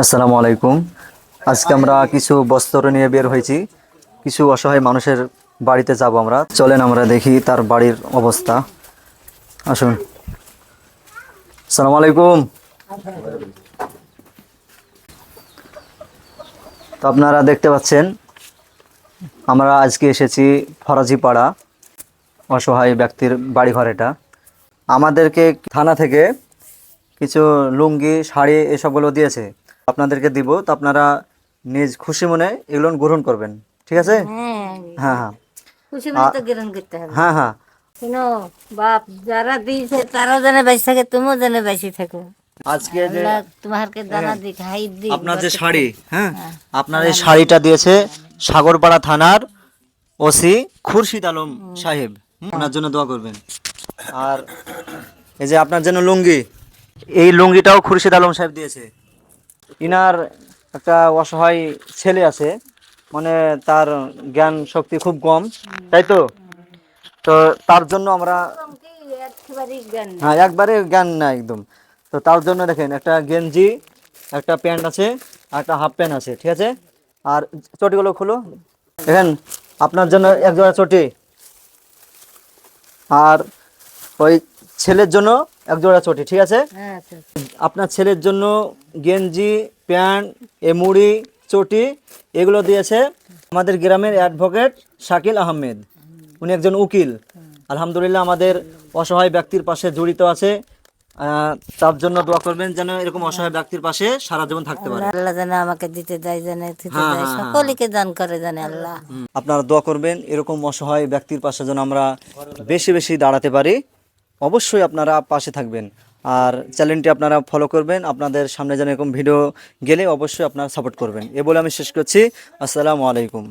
আসসালামু আলাইকুম। আজকে আমরা কিছু বস্ত্র নিয়ে বের হয়েছি। কিছু অসহায় মানুষের বাড়িতে যাব আমরা। চলেন আমরা দেখি তার বাড়ির অবস্থা। আসুন। আসসালামু আলাইকুম। তো আপনারা দেখতে পাচ্ছেন, আমরা আজকে এসেছি ফরাজিপাড়া। অসহায় ব্যক্তির বাড়িঘর এটা। আমাদেরকে থানা থেকে কিছু লুঙ্গি, শাড়ি এসবগুলো দিয়েছে। আপনাদেরকে দিব তো আপনারা নিজ খুশি মনে এগুলো গ্রহণ করবেন। ঠিক আছে? হ্যাঁ। হ্যাঁ হ্যাঁ। খুশি মনে তো গ্রহণ করতে হবে। হ্যাঁ হ্যাঁ। শোনো বাপ যারা দিয়েছে তারাও বেঁচে থাকে তুমিও বেঁচে থাকো। আজকে যে আল্লাহ তোমাকে দানা দিক হাই দিক আপনার যে শাড়ি হ্যাঁ আপনার এই শাড়িটা দিয়েছে সাগরপাড়া থানার ওসি খুরশিদ আলম সাহেব। ওনার জন্য দোয়া করবেন। আর এই যে আপনার জন্য লুঙ্গি এই লুঙ্গিটাও খুরশিদ আলম সাহেব দিয়েছে। ইনার একটা অসহায় ছেলে আছে মানে তার জ্ঞান শক্তি খুব কম, তাই তো? তো তার জন্য আমরা হ্যাঁ একবারে জ্ঞান না একদম। তো তার জন্য দেখেন, একটা গেঞ্জি, একটা প্যান্ট আছে, আর একটা হাফ প্যান্ট আছে, ঠিক আছে? আর চটিগুলো খুলো। দেখেন, আপনার জন্য এক জোড়া চটি। আর ওই ছেলের জন্য এক জোড়া চটি ঠিক আছে? হ্যাঁ আচ্ছা, আপনার ছেলের জন্য গেঞ্জি প্যান্ট এমুড়ি চটি এগুলো দিয়েছে আমাদের গ্রামের অ্যাডভোকেট শাকিল আহমেদ। উনি একজন উকিল। আলহামদুলিল্লাহ আমাদের অসহায় ব্যক্তির পাশে জড়িত আছে। তার জন্য দোয়া করবেন যেন এরকম অসহায় ব্যক্তির পাশে সারা জীবন থাকতে পারে। আল্লাহ জানে আমাকে দিতে দেয় জানে হ্যাঁ, হ্যাঁ। সকলকে দান করে জানে আল্লাহ। আপনারা দোয়া করবেন এরকম অসহায় ব্যক্তির পাশে যেন আমরা বেশি বেশি দাঁড়াতে পারি। অবশ্যই আপনারা পাশে থাকবেন। আর চ্যানেলটি আপনারা ফলো করবেন। আপনাদের সামনে যেন এরকম ভিডিও গেলে অবশ্যই আপনারা সাপোর্ট করবেন। এ বলে আমি শেষ করছি। আসসালামু আলাইকুম।